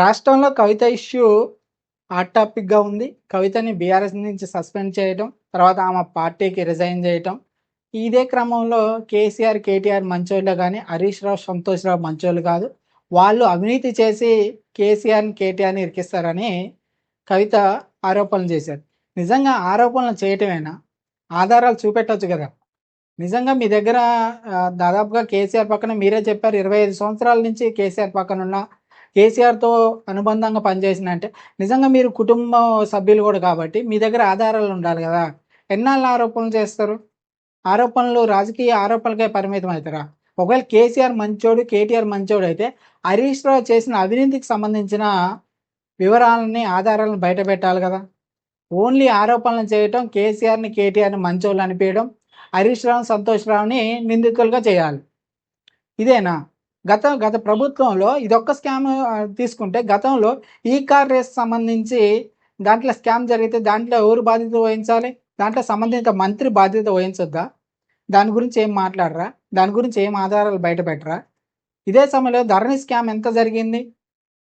రాష్ట్రంలో కవిత issue hot టాపిక్గా ఉంది. కవితని బీఆర్ఎస్ నుంచి సస్పెండ్ చేయడం తర్వాత ఆమె పార్టీకి రిజైన్ చేయటం. ఇదే క్రమంలో కేసీఆర్ కేటీఆర్ మంచోళ్ళు కానీ హరీష్ రావు సంతోష్ రావు మంచోళ్ళు కాదు. వాళ్ళు అవినీతి చేసి కేసీఆర్ని కేటీఆర్ని ఇరికిస్తారని కవిత ఆరోపణలు చేశారు. నిజంగా ఆరోపణలు చేయటమేనా? ఆధారాలు చూపెట్టవచ్చు కదా. నిజంగా మీ దగ్గర దాదాపుగా కేసీఆర్ పక్కన మీరే చెప్పారు ఇరవై ఐదు సంవత్సరాల నుంచి కేసీఆర్ పక్కన ఉన్న కేసీఆర్తో అనుబంధంగా పనిచేసిన అంటే నిజంగా మీరు కుటుంబ సభ్యులు కూడా కాబట్టి మీ దగ్గర ఆధారాలు ఉండాలి కదా. ఎన్నాళ్ళు ఆరోపణలు చేస్తారు? ఆరోపణలు రాజకీయ ఆరోపణలకే పరిమితం అవుతారా? ఒకవేళ కేసీఆర్ మంచోడు కేటీఆర్ మంచోడు అయితే హరీష్ రావు చేసిన అవినీతికి సంబంధించిన వివరాలని ఆధారాలను బయట పెట్టాలి కదా. ఓన్లీ ఆరోపణలు చేయటం కేసీఆర్ని కేటీఆర్ని మంచోళ్ళు అనిపించడం హరీష్ రావు సంతోష్ రావుని నిందితులుగా చేయాలి. ఇదేనా? గత గత ప్రభుత్వంలో ఇదొక్క స్కామ్ తీసుకుంటే గతంలో ఈ కార్ రేస్ సంబంధించి దాంట్లో స్కామ్ జరిగితే దాంట్లో ఎవరు బాధ్యత వహించాలి? దాంట్లో సంబంధిత మంత్రి బాధ్యత వహించొద్దా? దాని గురించి ఏం మాట్లాడరా? దాని గురించి ఏం ఆధారాలు బయట పెట్టరా ఇదే సమయంలో ధరణి స్కామ్ ఎంత జరిగింది?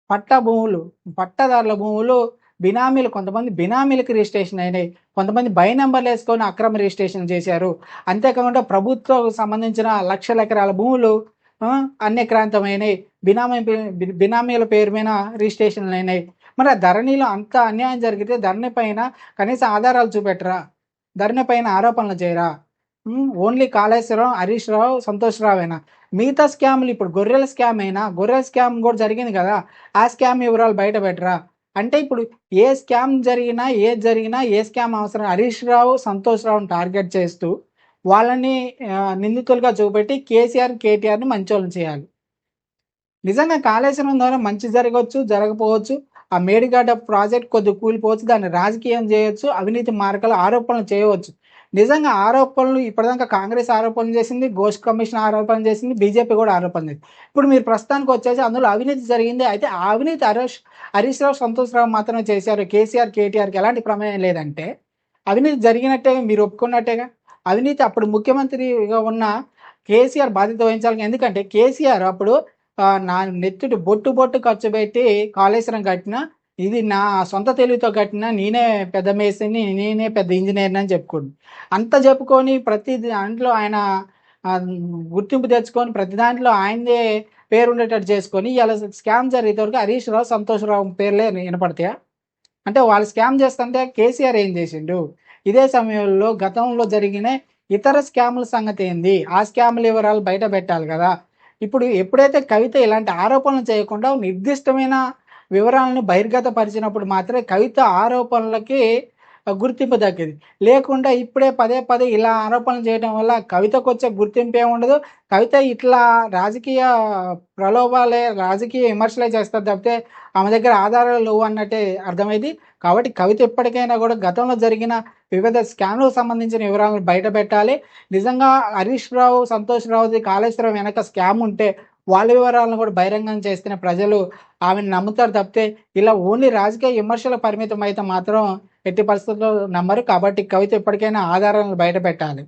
పట్టా భూములు పట్టాదారుల భూములు బినామీలు కొంతమంది బినామీలకు రిజిస్ట్రేషన్ అయినాయి. కొంతమంది బై నెంబర్లు వేసుకొని అక్రమ రిజిస్ట్రేషన్ చేశారు. అంతేకాకుండా ప్రభుత్వం సంబంధించిన లక్షల ఎకరాల భూములు అన్యక్రాంతమైనాయి బినామీ బినామీల పేరు మీద రిజిస్ట్రేషన్లు అయినాయి మరి ఆ ధరణిలో అంత అన్యాయం జరిగితే ధరణి పైన కనీస ఆధారాలు చూపెట్టరా? ధరణి పైన ఆరోపణలు చేయరా? ఓన్లీ కాళేశ్వరం హరీష్ రావు సంతోష్ రావేనా మిగతా స్కామ్లు ఇప్పుడు గొర్రెల స్కామ్ అయినా గొర్రెల స్కామ్ కూడా జరిగింది కదా. ఆ స్కామ్ వివరాలు బయట పెట్టరా? అంటే ఇప్పుడు ఏ స్కామ్ జరిగినా ఏది జరిగినా ఏ స్కామ్ అవసరం? హరీష్ రావు సంతోష్ రావుని టార్గెట్ చేస్తూ వాళ్ళని నిందితులుగా చూపెట్టి కేసీఆర్ కేటీఆర్ని మంచోళ్ళని చేయాలి. నిజంగా కాళేశ్వరం ద్వారా మంచి జరగవచ్చు జరగపోవచ్చు. ఆ మేడిగడ్డ ప్రాజెక్ట్ కొద్ది కూలిపోవచ్చు దాన్ని రాజకీయం చేయొచ్చు అవినీతి మార్గాలు ఆరోపణలు చేయవచ్చు. నిజంగా ఆరోపణలు ఇప్పటిదాకా కాంగ్రెస్ ఆరోపణలు చేసింది ఘోష్ కమిషన్ ఆరోపణ చేసింది బీజేపీ కూడా ఆరోపణ చేసింది. ఇప్పుడు మీరు ప్రస్తుతానికి వచ్చేసి అందులో అవినీతి జరిగింది అయితే ఆ అవినీతి హరీష్ హరీష్ రావు సంతోష్ రావు మాత్రమే చేశారు కేసీఆర్ కేటీఆర్కి ఎలాంటి ప్రమేయం లేదంటే అవినీతి జరిగినట్టే మీరు ఒప్పుకున్నట్టేగా? అవినీతి అప్పుడు ముఖ్యమంత్రిగా ఉన్న కేసీఆర్ బాధ్యత వహించాలి. ఎందుకంటే కేసీఆర్ అప్పుడు నా నెత్తుటి బొట్టు బొట్టు ఖర్చు పెట్టి కాళేశ్వరం కట్టిన ఇది నా సొంత తెలివితో కట్టిన నేనే పెద్ద మేసిని నేనే పెద్ద ఇంజనీర్ని అని చెప్పుకోండి అంత చెప్పుకొని ప్రతి దాంట్లో ఆయన గుర్తింపు తెచ్చుకొని ప్రతి దాంట్లో ఆయనదే పేరు ఉండేటట్టు చేసుకొని ఇలా స్కామ్ జరిగే వరకు హరీష్ రావు సంతోష్ రావు పేర్లే వినపడతాయా? అంటే వాళ్ళు స్కామ్ చేస్తుంటే కేసీఆర్ ఏం చేసిండు? ఇదే సమయంలో గతంలో జరిగిన ఇతర స్కాముల సంగతి ఏంది? ఆ స్కాముల వివరాలు బయట పెట్టాలి కదా. ఇప్పుడు ఎప్పుడైతే కవిత ఇలాంటి ఆరోపణలు చేయకుండా నిర్దిష్టమైన వివరాలను బహిర్గతపరిచినప్పుడు మాత్రమే కవిత ఆరోపణలకి గుర్తింపు దక్కింది. లేకుండా ఇప్పుడే పదే పదే ఇలా ఆరోపణలు చేయడం వల్ల కవితకు వచ్చే గుర్తింపు ఉండదు కవిత ఇట్లా రాజకీయ ప్రలోభాలే రాజకీయ విమర్శలే చేస్తారు తప్పితే ఆమె దగ్గర ఆధారాలు లేవు అన్నట్టే అర్థమైంది. కాబట్టి కవిత ఎప్పటికైనా కూడా గతంలో జరిగిన వివిధ స్కామ్లకు సంబంధించిన వివరాలను బయట పెట్టాలి. నిజంగా హరీష్ రావు సంతోష్ రావుది కాళేశ్వరం వెనక స్కామ్ ఉంటే వాళ్ళ వివరాలను కూడా బహిరంగం చేస్తున్న ప్రజలు ఆమెను నమ్ముతారు తప్పితే ఇలా ఓన్లీ రాజకీయ విమర్శల పరిమితం అయితే మాత్రం ఎట్టి పరిస్థితుల్లో నమ్మరు. కాబట్టి కవిత ఎప్పటికైనా ఆధారాలను బయట పెట్టాలి